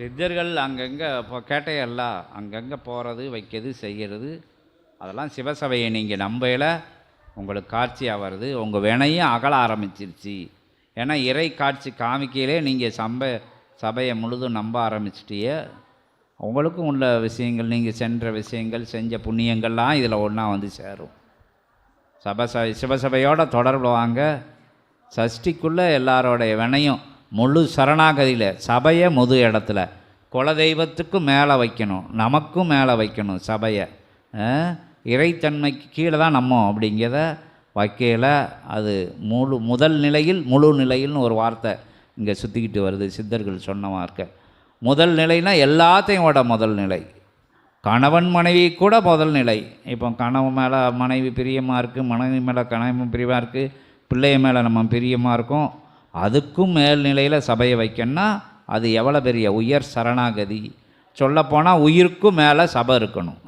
சித்தர்கள் அங்கங்கே இப்போ கேட்டையெல்லாம் அங்கங்கே போகிறது வைக்கிறது செய்கிறது. அதெல்லாம் சிவசபையை நீங்கள் நம்பையில் உங்களுக்கு காட்சியாக வருது. உங்கள் வினையும் அகல ஆரம்பிச்சிருச்சு. ஏன்னா இறை காட்சி காமிக்கையிலே நீங்கள் சம்ப சபையை முழுதும் நம்ப ஆரம்பிச்சிட்டியே. உங்களுக்கும் உள்ள விஷயங்கள் நீங்கள் சென்ற விஷயங்கள் செஞ்ச புண்ணியங்கள்லாம் இதில் ஒன்றா வந்து சேரும். சபை சிவசபையோட தொடர்பு வாங்க. சஷ்டிக்குள்ளே எல்லாரோடைய வினையும் முழு சரணாகதியில் சபையை முது இடத்துல. குலதெய்வத்துக்கும் மேலே வைக்கணும் நமக்கும் மேலே வைக்கணும் சபையை. இறைத்தன்மைக்கு கீழே தான் நம்ம அப்படிங்கிறத வைக்கையில் அது முழு முதல் நிலையில் முழு நிலையில்னு ஒரு வார்த்தை இங்கே சுற்றிக்கிட்டு வருது சித்தர்கள் சொன்ன வார்த்தை. முதல் நிலைனா எல்லாத்தையும் விட முதல் நிலை. கணவன் மனைவி கூட முதல் நிலை. இப்போ கணவன் மேலே மனைவி பிரியமாக இருக்குது மனைவி மேலே கணவன் பிரியமாக இருக்குது பிள்ளைய மேலே நம்ம பிரியமாக இருக்கோம். அதுக்கும் மேல்நிலையில் சபையை வைக்கணும்னா அது எவ்வளோ பெரிய உயர் சரணாகதி. சொல்லப்போனால் உயிருக்கும் மேலே சபை இருக்கணும்.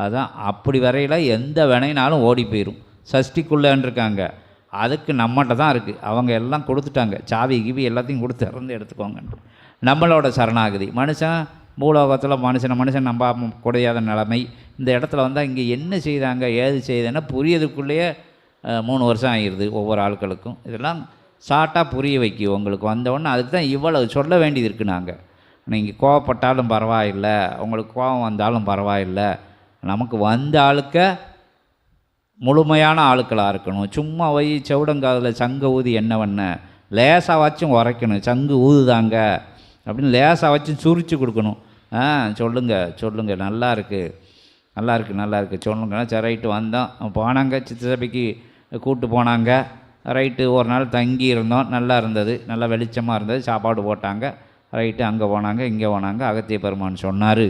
அதுதான் அப்படி வரையில் எந்த வினைனாலும் ஓடி போயிடும் சஷ்டிக்குள்ளேன்னு இருக்காங்க அதுக்கு நம்மகிட்ட தான் இருக்குது அவங்க எல்லாம் கொடுத்துட்டாங்க. சாவி கிவி எல்லாத்தையும் கொடுத்து இறந்து எடுத்துக்கோங்கன்ட்டு. நம்மளோட சரணாகதி. மனுஷன் பூலோகத்தில் மனுஷனை மனுஷன் நம்ப குறையாத நிலைமை. இந்த இடத்துல வந்தால் இங்கே என்ன செய்தாங்க ஏது செய்தேன்னா புரியதுக்குள்ளேயே மூணு வருஷம் ஆகிடுது ஒவ்வொரு ஆட்களுக்கும். இதெல்லாம் ஷார்ட்டாக புரிய வைக்கி உங்களுக்கு வந்தவொடனே அதுக்கு தான் இவ்வளவு சொல்ல வேண்டியது இருக்குது நாங்கள் நீங்கள் கோவப்பட்டாலும் பரவாயில்லை உங்களுக்கு கோபம் வந்தாலும் பரவாயில்லை. நமக்கு வந்த ஆளுக்க முழுமையான ஆளுக்களாக இருக்கணும். சும்மா போய் செவிடங்காதில் சங்க ஊதி என்ன பண்ண? லேசாக வச்சும் உரைக்கணும். சங்கு ஊதுதாங்க. அப்படின்னு லேசாக வச்சும் சுரிச்சு கொடுக்கணும். ஆ சொல்லுங்கள் சொல்லுங்கள் நல்லா இருக்குது நல்லா இருக்குது நல்லா இருக்குது ரைட்டு வந்தோம். போனாங்க சித்தசபைக்கு கூப்பிட்டு போனாங்க. ரைட்டு ஒரு நாள் தங்கி இருந்தோம் நல்லா இருந்தது. நல்லா வெளிச்சமாக இருந்தது. சாப்பாடு போட்டாங்க. ரைட்டு அங்கே போனாங்க இங்கே போனாங்க. அகத்திய பெருமான் சொன்னார்.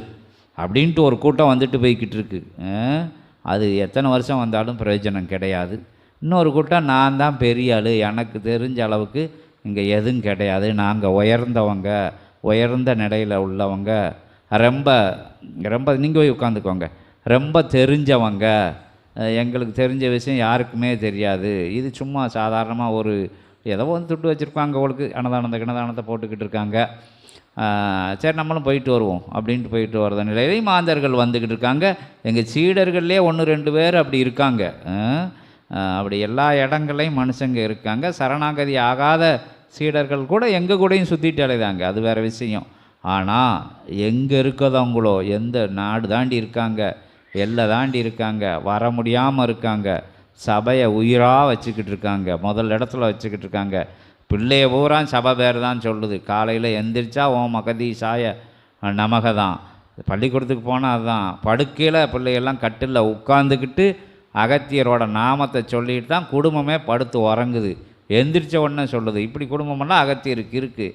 அப்படின்ட்டு ஒரு கூட்டம் வந்துட்டு போய்கிட்டு இருக்கு. அது எத்தனை வருஷம் வந்தாலும் பிரயோஜனம் கிடையாது. இன்னொரு கூட்டம் நான் தான் பெரிய ஆள். எனக்கு தெரிஞ்ச அளவுக்கு இங்கே எதுவும் கிடையாது. நாங்கள் உயர்ந்தவங்க உயர்ந்த நிலையில் உள்ளவங்க. ரொம்ப ரொம்ப நீங்கள் போய் உட்காந்துக்கோங்க. ரொம்ப தெரிஞ்சவங்க. எங்களுக்கு தெரிஞ்ச விஷயம் யாருக்குமே தெரியாது. இது சும்மா சாதாரணமாக ஒரு ஏதோ வந்து துட்டு வச்சுருப்பாங்க அவங்களுக்கு அன்னதானந்த கிணதானத்தை போட்டுக்கிட்டு இருக்காங்க. சரி நம்மளும் போயிட்டு வருவோம் அப்படின்ட்டு போயிட்டு வர்ற நிலையிலையும் மாந்தர்கள் வந்துக்கிட்டு இருக்காங்க. எங்கள் சீடர்கள்லேயே ஒன்று ரெண்டு பேர் அப்படி இருக்காங்க. அப்படி எல்லா இடங்கள்லையும் மனுஷங்க இருக்காங்க. சரணாகதி ஆகாத சீடர்கள் கூட எங்கள் கூடயும் சுற்றிட்டு அலைதாங்க அது வேறு விஷயம். ஆனால் எங்கே இருக்கிறவங்களோ எந்த நாடு தாண்டி இருக்காங்க? எல்லை தாண்டி இருக்காங்க வர முடியாமல் இருக்காங்க சபையை உயிராக வச்சுக்கிட்டு இருக்காங்க முதல் இடத்துல வச்சுக்கிட்டு இருக்காங்க. பிள்ளைய பூரா சபை பேர் தான் சொல்லுது. காலையில் எந்திரிச்சா ஓ மகதி சாய நமக தான் பள்ளிக்கூடத்துக்கு போனால் அதுதான் படுக்கையில் பிள்ளையெல்லாம் கட்டில் உட்காந்துக்கிட்டு அகத்தியரோட நாமத்தை சொல்லிட்டு தான் குடும்பமே படுத்து உறங்குது. எந்திரிச்ச உடனே சொல்லுது இப்படி குடும்பமெல்லாம் அகத்தியருக்கு இருக்குது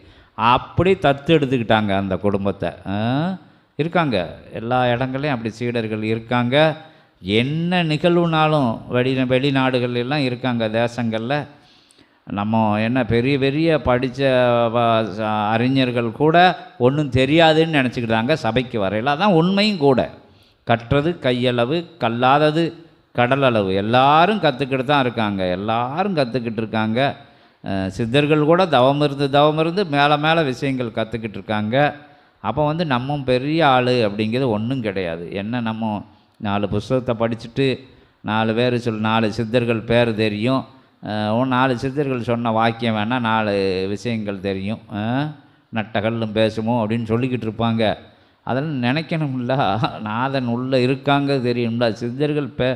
அப்படி தத்து எடுத்துக்கிட்டாங்க அந்த குடும்பத்தை. இருக்காங்க. எல்லா இடங்கள்லையும் அப்படி சீடர்கள் இருக்காங்க. என்ன நிகழ்வுனாலும் வெளி வெளிநாடுகள் எல்லாம் இருக்காங்க தேசங்களில். நம்ம என்ன பெரிய பெரிய படித்த அறிஞர்கள் கூட ஒன்றும் தெரியாதுன்னு நினச்சிக்கிட்டாங்க சபைக்கு வரையில். அதான் உண்மையும் கூட. கற்றது கையளவு கல்லாதது கடலளவு. எல்லாரும் கற்றுக்கிட்டு தான் இருக்காங்க. எல்லாரும் கற்றுக்கிட்டு இருக்காங்க. சித்தர்கள் கூட தவம் இருந்து தவம் இருந்து மேலே மேலே விஷயங்கள் கற்றுக்கிட்டு இருக்காங்க. அப்போ வந்து நம்ம பெரிய ஆள் அப்படிங்கிறது ஒன்றும் கிடையாது. என்ன நம்ம நாலு புஸ்தகத்தை படிச்சுட்டு நாலு பேர் சொல் நாலு சித்தர்கள் பேர் தெரியும். நாலு சித்தர்கள் சொன்ன வாக்கியம் வேணால் நாலு விஷயங்கள் தெரியும். நட்டகல்லும் பேசுமோ அப்படின்னு சொல்லிக்கிட்டு இருப்பாங்க. அதெல்லாம் நினைக்கணும்ல. நாதன் உள்ளே இருக்காங்க தெரியும்ல. சித்தர்கள் பே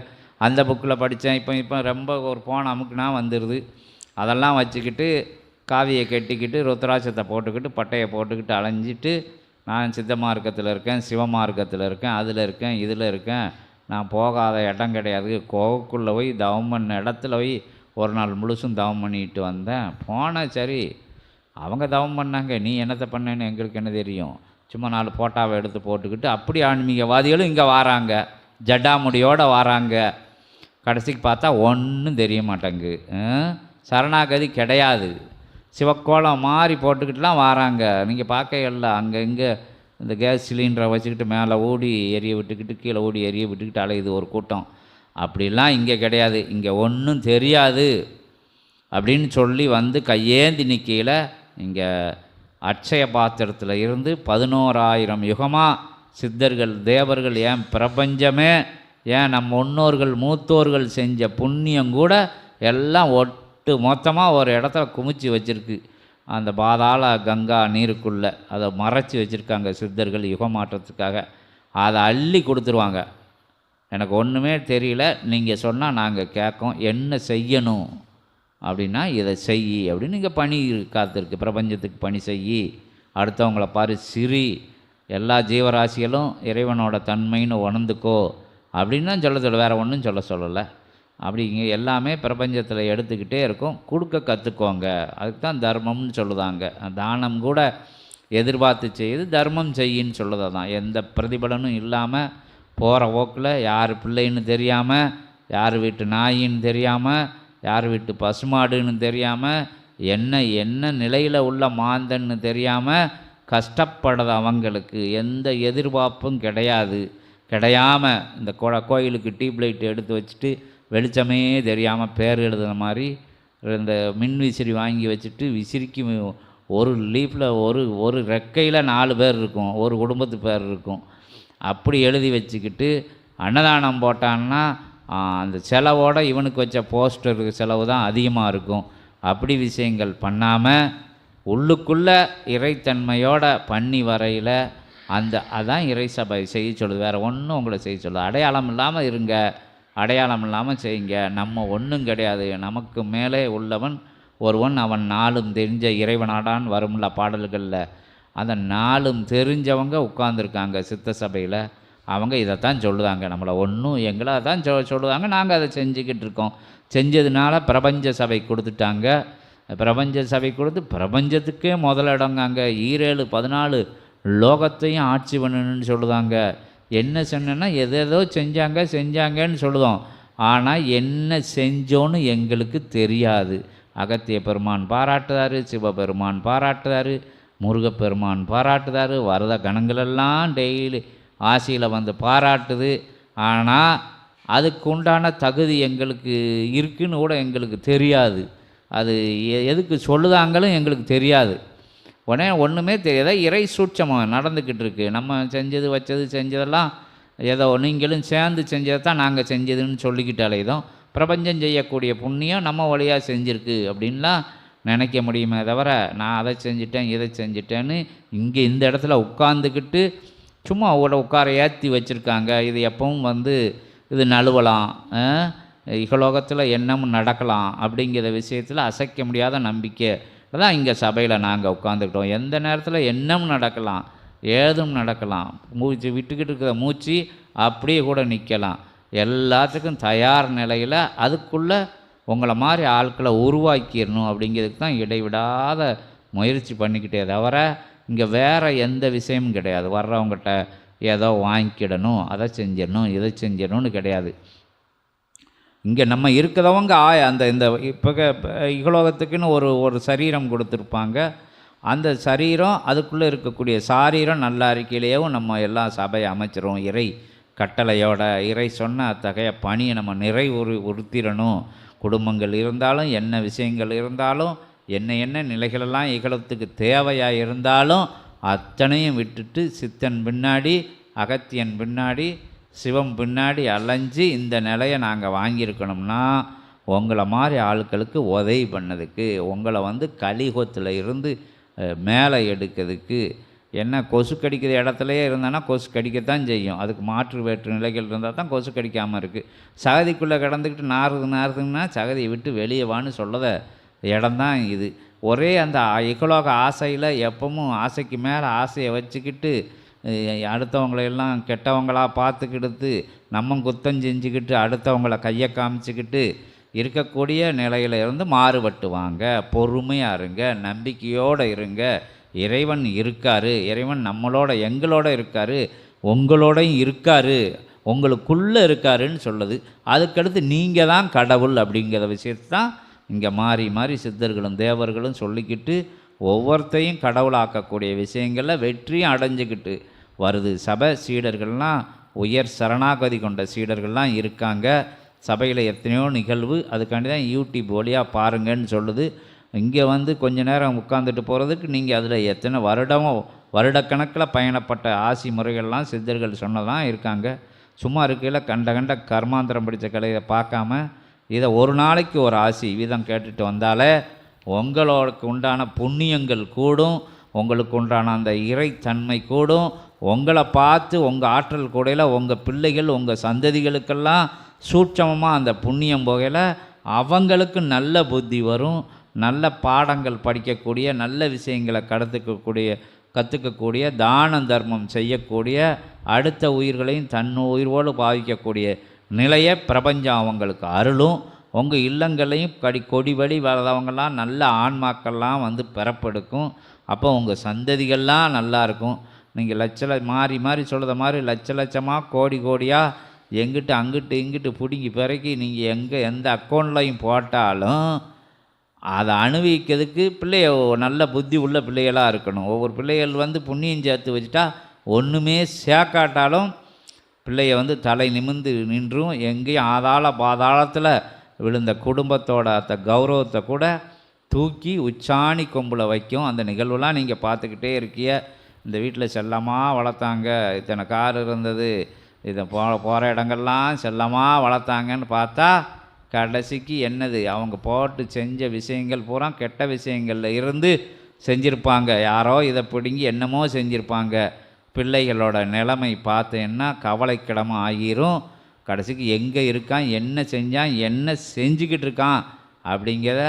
அந்த புக்கில் படித்தேன் இப்போ இப்போ ரொம்ப ஒரு போன அமுக்குனா வந்துடுது அதெல்லாம் வச்சுக்கிட்டு காவியை கட்டிக்கிட்டு ருத்ராட்சத்தை போட்டுக்கிட்டு பட்டையை போட்டுக்கிட்டு அலைஞ்சிட்டு நான் சித்த மார்க்கத்தில் இருக்கேன் சிவ மார்க்கத்தில் இருக்கேன் அதில் இருக்கேன் இதில் இருக்கேன். நான் போகாத இடம் கிடையாது. கோவுக்குள்ளே போய் தவம் பண்ண இடத்துல போய் ஒரு நாள் முழுசும் தவம் பண்ணிட்டு வந்தேன். போனேன் சரி அவங்க தவம் பண்ணாங்க நீ என்னத்தை பண்ணேன்னு எங்களுக்கு என்ன தெரியும்? சும்மா நாலு போட்டாவை எடுத்து போட்டுக்கிட்டு அப்படி ஆன்மீகவாதிகளும் இங்கே வாராங்க. ஜட்டாமுடியோடு வாராங்க. கடைசிக்கு பார்த்தா ஒன்றும் தெரிய மாட்டேங்கு சரணாகதி கிடையாது. சிவக்கோலம் மாறி போட்டுக்கிட்டுலாம் வாராங்க. நீங்கள் பார்க்கையில்ல அங்கே இங்கே இந்த கேஸ் சிலிண்டரை வச்சுக்கிட்டு மேலே ஓடி எரிய விட்டுக்கிட்டு கீழே ஓடி எரிய விட்டுக்கிட்டு அலையுது ஒரு கூட்டம். அப்படிலாம் இங்கே கிடையாது. இங்கே ஒன்றும் தெரியாது அப்படின்னு சொல்லி வந்து கையேந்தி நிற்கையில் இங்கே அட்சய பாத்திரத்தில் இருந்து பதினோராயிரம் யுகமாக சித்தர்கள் தேவர்கள் ஏன் பிரபஞ்சமே ஏன் நம்ம முன்னோர்கள் மூத்தோர்கள் செஞ்ச புண்ணியம் கூட எல்லாம் ஒட் ஒட்டு மொத்தமாக ஒரு இடத்துல குமிச்சு வச்சுருக்கு. அந்த பாதாள கங்கா நீருக்குள்ளே அதை மறைச்சி வச்சுருக்காங்க சித்தர்கள் யுகமாற்றத்துக்காக அதை அள்ளி கொடுத்துருவாங்க. எனக்கு ஒன்றுமே தெரியல. நீங்கள் சொன்னால் நாங்கள் கேட்கோம். என்ன செய்யணும்? அப்படின்னா இதை செய் அப்படின்னு நீங்கள் பணி காத்திருக்கு. பிரபஞ்சத்துக்கு பணி செய் அடுத்தவங்கள பாரு சிரி. எல்லா ஜீவராசிகளும் இறைவனோட தன்மைன்னு உணர்ந்துக்கோ அப்படின்னு தான் சொல்ல சொல்ல வேறு ஒன்றும் சொல்ல சொல்லலை. அப்படிங்க எல்லாமே பிரபஞ்சத்தில் எடுத்துக்கிட்டே இருக்கும். கொடுக்க கற்றுக்கோங்க அதுக்கு தான் தர்மம்னு சொல்லுதாங்க. தானம் கூட எதிர்பார்த்து செய்யுது தர்மம் செய்யின்னு சொல்லுதா தான் எந்த பிரதிபலனும் இல்லாமல் போகிற ஓக்கில் யார் பிள்ளைன்னு தெரியாமல் யார் வீட்டு நாயின்னு தெரியாமல் யார் வீட்டு பசுமாடுன்னு தெரியாமல் என்ன என்ன நிலையில் உள்ள மாந்தன்னு தெரியாமல் கஷ்டப்படுறது அவங்களுக்கு எந்த எதிர்பார்ப்பும் கிடையாது. கிடையாம இந்த கோயிலுக்கு டியூப்லைட் எடுத்து வச்சுட்டு வெளிச்சமே தெரியாமல் பேர் எழுதுன மாதிரி இந்த மின் விசிறி வாங்கி வச்சுட்டு விசிறிக்கு ஒரு லீஃபில் ஒரு ஒரு ரெக்கையில் நாலு பேர் இருக்கும். ஒரு குடும்பத்து பேர் இருக்கும். அப்படி எழுதி வச்சுக்கிட்டு அன்னதானம் போட்டான்னா அந்த செலவோட இவனுக்கு வச்ச போஸ்டர் செலவு தான் அதிகமாக இருக்கும். அப்படி விஷயங்கள் பண்ணாமல் உள்ளுக்குள்ளே இறைத்தன்மையோட பண்ணி வரையில் அந்த அதான் இறை சபை செய்ய சொல்லுது. வேறு ஒன்றும் உங்களை செய்ய சொல்லுது. அடையாளம் இல்லாமல் இருங்க. அடையாளம் இல்லாமல் செய்யுங்க. நம்ம ஒன்றும் கிடையாது. நமக்கு மேலே உள்ளவன் ஒருவன் அவன் நாளும் தெரிஞ்ச இறைவனாடான் வரும்ல பாடல்களில். அந்த நாளும் தெரிஞ்சவங்க உட்காந்துருக்காங்க சித்த சபையில். அவங்க இதைத்தான் சொல்லுதாங்க. நம்மளை ஒன்றும் எங்களை தான் சொ சொல்லுவாங்க நாங்கள் அதை செஞ்சுக்கிட்டு இருக்கோம். செஞ்சதுனால பிரபஞ்ச சபை கொடுத்துட்டாங்க. பிரபஞ்ச சபை கொடுத்து பிரபஞ்சத்துக்கே முதலிடங்காங்க ஈரேழு பதினாலு லோகத்தையும் ஆட்சி பண்ணணும்னு சொல்லுதாங்க. என்ன சொன்னேன்னா எதேதோ செஞ்சாங்க செஞ்சாங்கன்னு சொல்லுதோம். ஆனால் என்ன செஞ்சோன்னு எங்களுக்கு தெரியாது. அகத்திய பெருமான் பாராட்டுதாரு சிவபெருமான் பாராட்டுதாரு முருகப்பெருமான் பாராட்டுதாரு வரத கணங்களெல்லாம் டெய்லி ஆசையில் வந்து பாராட்டுது. ஆனால் அதுக்கு உண்டான தகுதி எங்களுக்கு இருக்குன்னு கூட எங்களுக்கு தெரியாது. அது எ- எதுக்கு சொல்லுதாங்களும் எங்களுக்கு தெரியாது. உடனே ஒன்றுமே தெரியாத இறை சூட்சமம் நடந்துக்கிட்டு இருக்கு. நம்ம செஞ்சது வச்சது செஞ்சதெல்லாம் ஏதோ நீங்களும் சேர்ந்து செஞ்சதை தான் நாங்கள் செஞ்சதுன்னு சொல்லிக்கிட்டு அலையுதோம். பிரபஞ்சம் செய்யக்கூடிய புண்ணியம் நம்ம வழியாக செஞ்சுருக்கு அப்படின்லாம் நினைக்க முடியுமே தவிர நான் அதை செஞ்சிட்டேன் இதை செஞ்சிட்டேன்னு இங்கே இந்த இடத்துல உட்காந்துக்கிட்டு சும்மா அவங்களோட உட்கார ஏற்றி வச்சுருக்காங்க. இது எப்பவும் வந்து இது நழுவலாம் இகலோகத்தில் என்னமும் நடக்கலாம் அப்படிங்கிற விஷயத்தில் அசைக்க முடியாத நம்பிக்கை. தான் இங்கே சபையில் நாங்கள் உட்காந்துக்கிட்டோம் எந்த நேரத்தில் என்னமும் நடக்கலாம் ஏதும் நடக்கலாம் மூச்சு விட்டுக்கிட்டு இருக்கிற மூச்சு அப்படியே கூட நிற்கலாம் எல்லாத்துக்கும் தயார் நிலையில் அதுக்குள்ளே உங்களை மாதிரி ஆட்களை உருவாக்கிடணும் அப்படிங்கிறதுக்கு தான் இடைவிடாத முயற்சி பண்ணிக்கிட்டே தவிர இங்கே வேறு எந்த விஷயமும் கிடையாது. வர்றவங்ககிட்ட ஏதோ வாங்கிக்கிடணும் அதை செஞ்சிடணும் இதை செஞ்சிடணும்னு கிடையாது. இங்கே நம்ம இருக்கிறவங்க ஆய அந்த இந்த இப்போ இகலோகத்துக்குன்னு ஒரு ஒரு சரீரம் கொடுத்துருப்பாங்க. அந்த சரீரம் அதுக்குள்ளே இருக்கக்கூடிய சாரீரம் நல்ல அறிக்கையிலேயும் நம்ம எல்லாம் சபையை அமைச்சிரும். இறை கட்டளையோட இறை சொன்ன அத்தகைய பணியை நம்ம நிறைவுறு உறுத்திடணும். குடும்பங்கள் இருந்தாலும் என்ன விஷயங்கள் இருந்தாலும் என்ன என்ன நிலைகளெல்லாம் இகலத்துக்கு தேவையாக இருந்தாலும் அத்தனையும் விட்டுட்டு சித்தன் பின்னாடி அகத்தியன் பின்னாடி சிவம் பின்னாடி அலைஞ்சு இந்த நிலையை நாங்கள் வாங்கியிருக்கணும்னா உங்களை மாதிரி ஆட்களுக்கு உதவி பண்ணதுக்கு உங்களை வந்து கலிகோத்தில் இருந்து மேலே எடுக்கிறதுக்கு என்ன கொசு கடிக்கிற இடத்துலையே இருந்தேன்னா கொசு கடிக்கத்தான் செய்யும். அதுக்கு மாற்று வேற்று நிலைகள் இருந்தால் தான் கொசு கடிக்காமல் இருக்குது சகதிக்குள்ளே கிடந்துக்கிட்டு நாறுது நாறுதுன்னா சகதியை விட்டு வெளியே வான்னு சொல்லத இடம்தான் இது. ஒரே அந்த இகலோக ஆசையில் எப்பவும் ஆசைக்கு மேலே ஆசையை வச்சுக்கிட்டு அடுத்தவங்களையெல்லாம் கெட்டவங்களாக பார்த்துக்கிடுத்து நம்ம குத்தம் செஞ்சுக்கிட்டு அடுத்தவங்கள கையை காமிச்சிக்கிட்டு இருக்கக்கூடிய நிலையில இருந்து மாறுபட்டுவாங்க. பொறுமையாக இருங்க நம்பிக்கையோடு இருங்க. இறைவன் இருக்கார் இறைவன் நம்மளோட எங்களோட இருக்கார் உங்களோடையும் இருக்கார் உங்களுக்குள்ளே இருக்காருன்னு சொல்லுது. அதுக்கடுத்து நீங்கள் தான் கடவுள் அப்படிங்கிற விஷயத்தை தான் இங்கே மாறி மாறி சித்தர்களும் தேவர்களும் சொல்லிக்கிட்டு ஒவ்வொருத்தையும் கடவுளாக்கக்கூடிய விஷயங்களில் வெற்றியும் அடைஞ்சுக்கிட்டு வருது. சபை சீடர்கள்லாம் உயர் சரணாகதி கொண்ட சீடர்கள்லாம் இருக்காங்க. சபையில் எத்தனையோ நிகழ்வு அதுக்காண்டி தான் யூடியூப் வழியாக பாருங்கன்னு சொல்லுது. இங்கே வந்து கொஞ்ச நேரம் உட்காந்துட்டு போகிறதுக்கு நீங்கள் அதில் எத்தனை வருடமோ வருடக்கணக்கில் பயணப்பட்ட ஆசி முறைகள்லாம் சித்தர்கள் சொன்னதான் இருக்காங்க. சும்மா இருக்கையில் கண்ட கண்ட கர்மாந்திரம் பிடித்த கலையை பார்க்காம இதை ஒரு நாளைக்கு ஒரு ஆசி வீதம் கேட்டுட்டு வந்தாலே உங்களுக்கு உண்டான புண்ணியங்கள் கூடும் உங்களுக்கு உண்டான அந்த இறைத்தன்மை கூடும். உங்களை பார்த்து உங்கள் ஆற்றல் கூடையில் உங்கள் பிள்ளைகள் உங்கள் சந்ததிகளுக்கெல்லாம் சூட்சமமாக அந்த புண்ணியம் போகையில் அவங்களுக்கு நல்ல புத்தி வரும். நல்ல பாடங்கள் படிக்கக்கூடிய நல்ல விஷயங்களை கடத்துக்கக்கூடிய கற்றுக்கக்கூடிய தான தர்மம் செய்யக்கூடிய அடுத்த உயிர்களையும் தன் உயிர்வோடு பாவிக்கக்கூடிய நிலையை பிரபஞ்சம் அவங்களுக்கு அருளும். உங்கள் இல்லங்களையும் கடி கொடி வழி வளர்ந்தவங்கெல்லாம் நல்ல ஆன்மாக்கள்லாம் வந்து பெறப்படுக்கும். அப்போ உங்கள் சந்ததிகள்லாம் நல்லா இருக்கும் நீங்கள் லட்சல மாறி மாறி சொல்கிற மாதிரி லட்ச லட்சமாக கோடி கோடியாக எங்கிட்டு அங்கிட்டு இங்கிட்டு பிடுங்கி பிறகு நீங்கள் எங்கே எந்த அக்கௌண்ட்லையும் போட்டாலும் அதை அனுபவிக்கிறதுக்கு பிள்ளைய நல்ல புத்தி உள்ள பிள்ளைகளாக இருக்கணும். ஒவ்வொரு பிள்ளைகள் வந்து புண்ணியம் சேர்த்து வச்சுட்டா ஒன்றுமே சேர்க்காட்டாலும் பிள்ளைய வந்து தலை நிமிர்ந்து நின்றும். எங்கேயும் ஆதாள பாதாளத்தில் விழுந்த குடும்பத்தோட அந்த கௌரவத்தை கூட தூக்கி உச்சாணி கொம்பில் வைக்கும். அந்த நிகழ்வுலாம் நீங்கள் பார்த்துக்கிட்டே இருக்கிய. இந்த வீட்டில் செல்லமாக வளர்த்தாங்க. இத்தனை கார் இருந்தது. இதை போ போகிற இடங்கள்லாம் செல்லமாக வளர்த்தாங்கன்னு பார்த்தா கடைசிக்கு என்னது? அவங்க போட்டு செஞ்ச விஷயங்கள் பூரா கெட்ட விஷயங்களில் இருந்து செஞ்சுருப்பாங்க. யாரோ இதை பிடுங்கி என்னமோ செஞ்சுருப்பாங்க. பிள்ளைகளோட நிலைமை பார்த்தேன்னா கவலைக்கிடமாக ஆகிரும். கடைசிக்கு எங்கே இருக்கான் என்ன செஞ்சான் என்ன செஞ்சுக்கிட்டு இருக்கான் அப்படிங்கிறத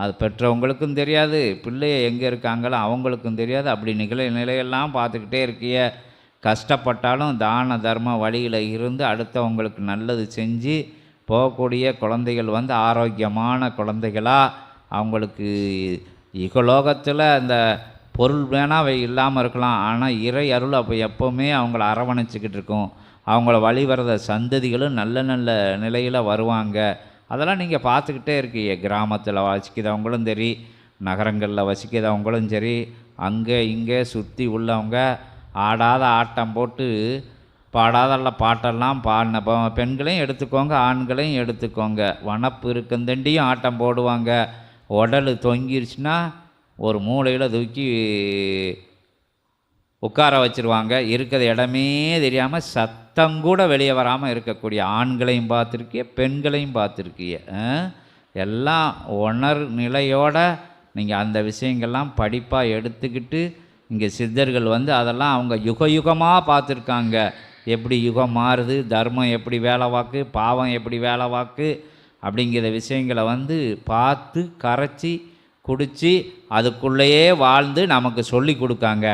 அது பெற்றவங்களுக்கும் தெரியாது பிள்ளைய எங்கே இருக்காங்களோ அவங்களுக்கும் தெரியாது. அப்படி நிகழ நிலையெல்லாம் பார்த்துக்கிட்டே இருக்கிய கஷ்டப்பட்டாலும் தான தர்ம வழியில் இருந்து அடுத்தவங்களுக்கு நல்லது செஞ்சு போகக்கூடிய குழந்தைகள் வந்து ஆரோக்கியமான குழந்தைகளாக அவங்களுக்கு இகலோகத்தில் அந்த பொருள் வேணால் அவை இல்லாமல் இருக்கலாம். ஆனால் இறை அருள் அப்போ எப்போவுமே அவங்கள அரவணைச்சிக்கிட்டு இருக்கும். அவங்கள வழி வர்ற சந்ததிகளும் நல்ல நல்ல நிலையில் வருவாங்க. அதெல்லாம் நீங்கள் பார்த்துக்கிட்டே இருக்கீங்க. கிராமத்தில் வசிக்கிறவங்களும் சரி நகரங்களில் வசிக்கிறவங்களும் சரி அங்கே இங்கே சுற்றி உள்ளவங்க ஆடாத ஆட்டம் போட்டு பாடாத பாட்டெல்லாம் பாடின பெண்களையும் எடுத்துக்கோங்க ஆண்களையும் எடுத்துக்கோங்க. வனப்பு இருக்குந்தண்டியும் ஆட்டம் போடுவாங்க. உடல் தொங்கிருச்சுன்னா ஒரு மூலையில் தூக்கி உட்கார வச்சுருவாங்க. இருக்கிற இடமே தெரியாமல் சத் கூட வெளியே வராமல் இருக்கக்கூடிய ஆண்களையும் பார்த்துருக்கிய பெண்களையும் பார்த்துருக்கிய எல்லாம் உணர் நிலையோட நீங்கள் அந்த விஷயங்கள்லாம் படிப்பாக எடுத்துக்கிட்டு இங்கே சித்தர்கள் வந்து அதெல்லாம் அவங்க யுக யுகமாக பார்த்துருக்காங்க. எப்படி யுகம் மாறுது தர்மம் எப்படி வேலை வாக்கு பாவம் எப்படி வேலை வாக்கு அப்படிங்கிற விஷயங்களை வந்து பார்த்து கரைச்சி குடித்து அதுக்குள்ளேயே வாழ்ந்து நமக்கு சொல்லி கொடுக்காங்க.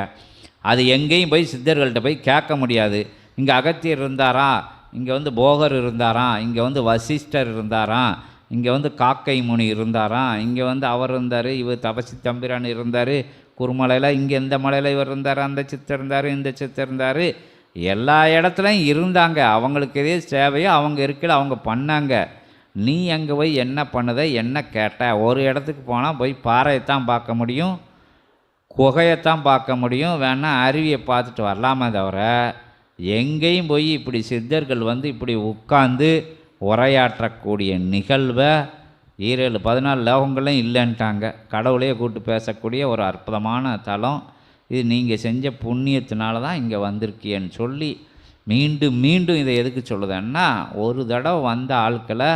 அது எங்கேயும் போய் சித்தர்கள்ட்ட போய் கேட்க முடியாது. இங்கே அகத்தியர் இருந்தாரா? இங்கே வந்து போகர் இருந்தாராம் இங்கே வந்து வசிஷ்டர் இருந்தாராம் இங்கே வந்து காக்கை முனி இருந்தாராம் இங்கே வந்து அவர் இருந்தார் இவர் தபசி தம்பிரான் இருந்தார் குருமலையில் இங்கே இந்த மலையில் இவர் இருந்தார் அந்த சித்தர் இருந்தார் இந்த சித்தர் இருந்தார். எல்லா இடத்துலையும் இருந்தாங்க. அவங்களுக்கு எதே சேவையோ அவங்க இருக்கல அவங்க பண்ணாங்க. நீ அங்கே போய் என்ன பண்ணுத என்ன கேட்ட? ஒரு இடத்துக்கு போனால் போய் பாறையைத்தான் பார்க்க முடியும் குகையைத்தான் பார்க்க முடியும் வேணால் அருவியை பார்த்துட்டு வரலாமே தவிர எங்கேயும் போய் இப்படி சித்தர்கள் வந்து இப்படி உட்கார்ந்து உரையாற்றக்கூடிய நிகழ்வை ஈரேழு பதினாலு லோகங்களும் இல்லைன்ட்டாங்க. கடவுளையே கூப்பிட்டு பேசக்கூடிய ஒரு அற்புதமான தலம். இது நீங்கள் செஞ்ச புண்ணியத்தினால தான் இங்கே வந்திருக்கியன்னு சொல்லி மீண்டும் மீண்டும் இதை எதுக்கு சொல்லுதேன்னா ஒரு தடவை வந்த ஆட்களை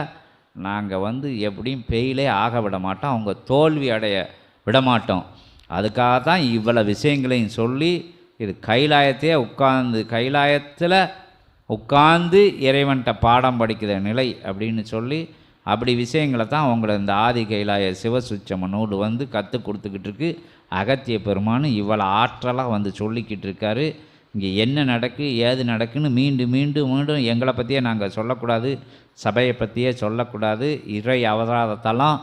நாங்கள் வந்து எப்படியும் பெயிலே ஆக விட மாட்டோம். அவங்க தோல்வி அடைய விட மாட்டோம். அதுக்காக தான் இவ்வளோ விஷயங்களையும் சொல்லி இது கைலாயத்தையே உட்கார்ந்து கைலாயத்தில் உட்கார்ந்து இறைவன்கிட்ட பாடம் படிக்கிற நிலை அப்படின்னு சொல்லி அப்படி விஷயங்களை தான் உங்களை இந்த ஆதி கைலாய சிவசுச்சம நூல் வந்து கற்றுக் கொடுத்துக்கிட்டு இருக்கு. அகத்திய பெருமான் இவ்வளோ ஆற்றலாக வந்து சொல்லிக்கிட்டு இருக்காரு. இங்கே என்ன நடக்கு ஏது நடக்குன்னு மீண்டும் மீண்டும் மீண்டும் எங்களை பற்றியே நாங்கள் சொல்லக்கூடாது சபையை பற்றியே சொல்லக்கூடாது. இறை அவதாரத்தெல்லாம்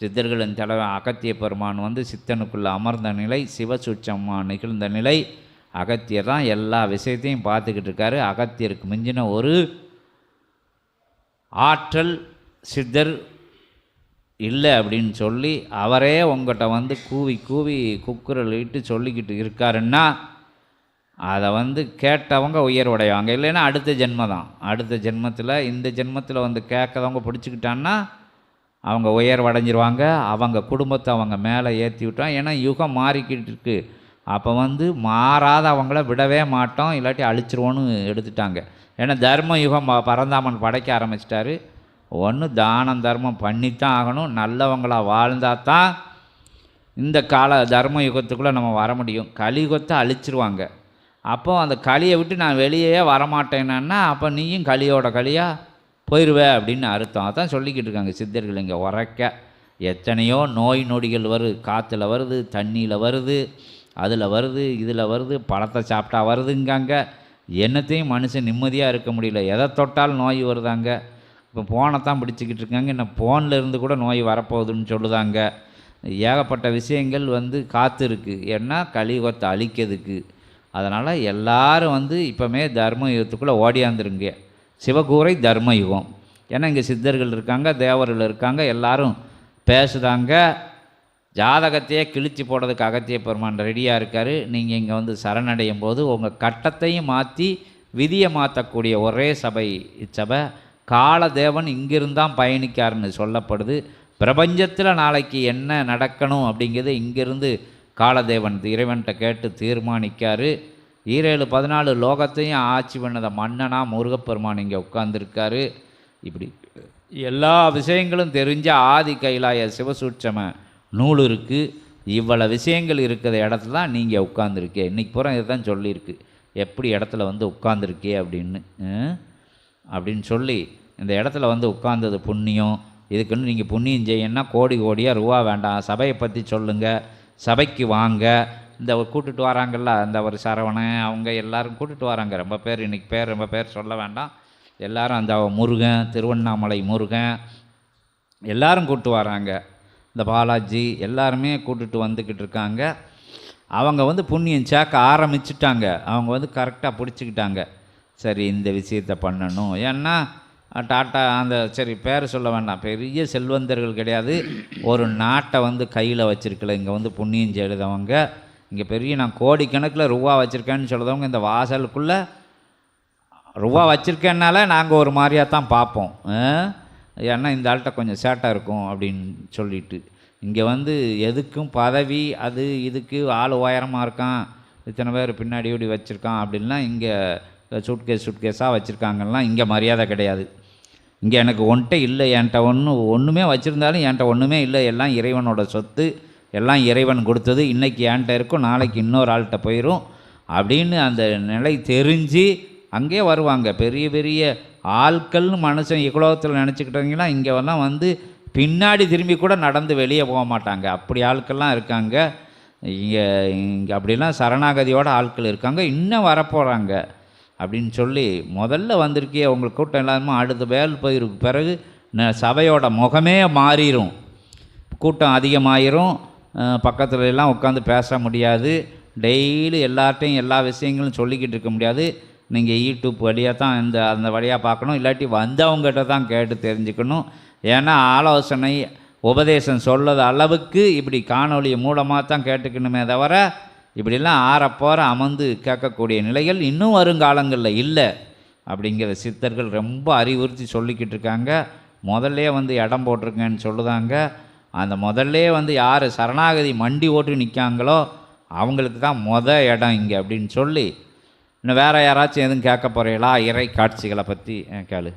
சித்தர்களின் தலைவர் அகத்திய பெருமான் வந்து சித்தனுக்குள்ளே அமர்ந்த நிலை சிவசுச்சம்மா நிகழ்ந்த நிலை. அகத்தியர் தான் எல்லா விஷயத்தையும் பார்த்துக்கிட்டு இருக்காரு. அகத்தியருக்கு மிஞ்சின ஒரு ஆற்றல் சித்தர் இல்லை அப்படின்னு சொல்லி அவரே உங்கள்கிட்ட வந்து கூவி கூவி குக்குரல் இட்டு சொல்லிக்கிட்டு இருக்காருன்னா அதை வந்து கேட்டவங்க உயர்வடைவாங்க இல்லைன்னா அடுத்த ஜென்மம் தான் அடுத்த ஜென்மத்தில் இந்த ஜென்மத்தில் வந்து கேட்கறவங்க பிடிச்சிக்கிட்டான்னா அவங்க உயர்வடைஞ்சிருவாங்க. அவங்க குடும்பத்தை அவங்க மேலே ஏற்றி விட்டோம் ஏன்னா யுகம் மாறிக்கிட்டு இருக்குது அப்போ வந்து மாறாத அவங்கள விடவே மாட்டோம் இல்லாட்டி அழிச்சிருவோன்னு எடுத்துட்டாங்க. ஏன்னா தர்ம யுகம் ப- பரந்தாமன் படைக்க ஆரம்பிச்சிட்டாரு. ஒன்று தானம் தர்மம் பண்ணித்தான் ஆகணும். நல்லவங்களாக வாழ்ந்தால் தான் இந்த கால தர்ம யுகத்துக்குள்ளே நம்ம வர முடியும். கலியுகத்தை அழிச்சிருவாங்க. அப்போ அந்த களியை விட்டு நான் வெளியே வரமாட்டேன்னா அப்போ நீயும் களியோட களியாக போயிடுவே அப்படின்னு அர்த்தம். அதான் சொல்லிக்கிட்டு இருக்காங்க சித்தர்கள் இங்கே உரைக்க. எத்தனையோ நோய் நொடிகள் வருது. காற்றுல வருது தண்ணியில் வருது. அதில் வருது இதில் வருது பழத்தை சாப்பிட்டா வருதுங்காங்க. என்னத்தையும் மனுஷன் நிம்மதியாக இருக்க முடியல. எதை தொட்டாலும் நோய் வருதாங்க. இப்போ ஃபோனை தான் பிடிச்சிக்கிட்டு இருக்காங்க. என்ன ஃபோனில் இருந்து கூட நோய் வரப்போகுதுன்னு சொல்லுதாங்க. ஏகப்பட்ட விஷயங்கள் வந்து காத்திருக்கு. ஏன்னா கலியுகத்தை அழிக்கிறதுக்கு. அதனால் எல்லாரும் வந்து இப்போமே தர்ம யுகத்துக்குள்ளே ஓடியாந்துருங்க. சிவகூரை தர்ம யுகம். ஏன்னா இங்கே சித்தர்கள் இருக்காங்க தேவர்கள் இருக்காங்க எல்லாரும் பேசுதாங்க. ஜாதகத்தையே கிழிச்சு போடுறதுக்கு அகத்திய பெருமான் ரெடியாக இருக்கார். நீங்கள் இங்கே வந்து சரணடையும் போது உங்கள் கட்டத்தையும் மாற்றி விதியை மாற்றக்கூடிய ஒரே சபை இச்சபை. காலதேவன் இங்கிருந்தான் பயணிக்காருன்னு சொல்லப்படுது. பிரபஞ்சத்தில் நாளைக்கு என்ன நடக்கணும் அப்படிங்கிறது இங்கிருந்து காலதேவன் இறைவன்கிட்ட கேட்டு தீர்மானிக்கார். ஈரேழு பதினாலு லோகத்தையும் ஆட்சி பண்ணத மன்னனா முருகப்பெருமான் இங்கே உட்காந்துருக்காரு இப்படி எல்லா விஷயங்களும் தெரிஞ்ச ஆதி கைலாய சிவசூட்சம நூல் இருக்குது இவ்வளோ விஷயங்கள் இருக்கிற இடத்துல தான் நீங்கள் உட்காந்துருக்கே இன்றைக்கி பூரா இதுதான் சொல்லியிருக்கு. எப்படி இடத்துல வந்து உட்காந்துருக்கே அப்படின்னு அப்படின்னு சொல்லி இந்த இடத்துல வந்து உட்காந்தது புண்ணியம். இதுக்குன்னு நீங்கள் புண்ணியம் செய்யணும்னா கோடி கோடியாக ரூபா வேண்டாம். சபையை பற்றி சொல்லுங்கள் சபைக்கு வாங்க. இந்த கூட்டுட்டு வராங்கள்ல அந்த ஒரு சரவணன் அவங்க எல்லோரும் கூட்டுட்டு வராங்க. ரொம்ப பேர் இன்றைக்கி பேர் ரொம்ப பேர் சொல்ல வேண்டாம். எல்லாரும் அந்த முருகன் திருவண்ணாமலை முருகன் எல்லோரும் கூட்டு வராங்க. இந்த பாலாஜி எல்லாருமே கூட்டுட்டு வந்துக்கிட்டு இருக்காங்க. அவங்க வந்து புண்ணியம் சேர்க்க ஆரம்பிச்சிட்டாங்க. அவங்க வந்து கரெக்டாக பிடிச்சிக்கிட்டாங்க. சரி இந்த விஷயத்தை பண்ணணும். ஏன்னா டாட்டா அந்த சரி பேர் சொல்ல வேண்டாம். பெரிய செல்வந்தர்கள் கிடையாது. ஒரு நாட்டை வந்து கையில் வச்சிருக்கல. இங்கே வந்து புண்ணியம் செய்தவங்க. இங்கே பெரிய நான் கோடிக்கணக்கில் ரூபா வச்சுருக்கேன்னு சொல்கிறவங்க இந்த வாசலுக்குள்ளே ரூபா வச்சுருக்கேன்னால நாங்கள் ஒரு மாதிரியாக தான் பார்ப்போம் ஏன்னா இந்த ஆள்கிட்ட கொஞ்சம் சேட்டாக இருக்கும் அப்படின்னு சொல்லிட்டு. இங்கே வந்து எதுக்கும் பதவி அது இதுக்கு ஆள் உயரமாக இருக்கான். இத்தனை பேர் பின்னாடி இப்படி வச்சுருக்கான் அப்படின்லாம் இங்கே சூட்கேஸ் சூட்கேஸாக வச்சுருக்காங்கலாம். இங்கே மரியாதை கிடையாது. இங்கே எனக்கு ஒன்ட்ட இல்லை என்கிட்ட ஒன்று ஒன்றுமே வச்சுருந்தாலும் என்கிட்ட ஒன்றுமே இல்லை. எல்லாம் இறைவனோட சொத்து எல்லாம் இறைவன் கொடுத்தது. இன்றைக்கி என்கிட்ட இருக்கும் நாளைக்கு இன்னொரு ஆள்கிட்ட போயிடும் அப்படின்னு அந்த நிலை தெரிஞ்சு அங்கே வருவாங்க. பெரிய பெரிய ஆட்கள்னு மனுஷன் இக்குலோகத்தில் நினச்சிக்கிட்டீங்கன்னா இங்கே எல்லாம் வந்து பின்னாடி திரும்பி கூட நடந்து வெளியே போக மாட்டாங்க. அப்படி ஆட்கள்லாம் இருக்காங்க. இங்கே இங்கே அப்படிலாம் சரணாகதியோட ஆட்கள் இருக்காங்க. இன்னும் வரப்போகிறாங்க அப்படின்னு சொல்லி முதல்ல வந்திருக்கே உங்களுக்கு கூட்டம் எல்லாருமே அடுத்த வேல் போயிருக்கு. பிறகு ந- சபையோட முகமே மாறிடும் கூட்டம் அதிகமாயிரும். அஹ் பக்கத்துல எல்லாம் உட்காந்து பேச முடியாது. டெய்லி எல்லார்ட்டையும் எல்லா விஷயங்களும் சொல்லிக்கிட்டு இருக்க முடியாது. நீங்கள் யூடியூப் வழியாக தான் இந்த அந்த வழியாக பார்க்கணும். இல்லாட்டி வந்தவங்ககிட்ட தான் கேட்டு தெரிஞ்சுக்கணும். ஏன்னா ஆலோசனை உபதேசம் சொல்லத அளவுக்கு இப்படி காணொளி மூலமாக தான் கேட்டுக்கணுமே தவிர இப்படிலாம் ஆறப்போற அமர்ந்து கேட்கக்கூடிய நிலைகள் இன்னும் வருங்காலங்களில் இல்லை. அப்படிங்கிற சித்தர்கள் ரொம்ப அறிவுறுத்தி சொல்லிக்கிட்டு இருக்காங்க. முதல்லே வந்து இடம் போட்டிருக்கேன்னு சொல்லுதாங்க. அந்த முதல்லே வந்து யார் சரணாகதி மண்டி ஓட்டு நிற்காங்களோ அவங்களுக்கு தான் மொதல் இடம் இங்கே அப்படின்னு சொல்லி இன்னும் வேறு யாராச்சும் எதுவும் கேட்க போகிறீங்களா இறை காட்சிகளை பற்றி கேளு.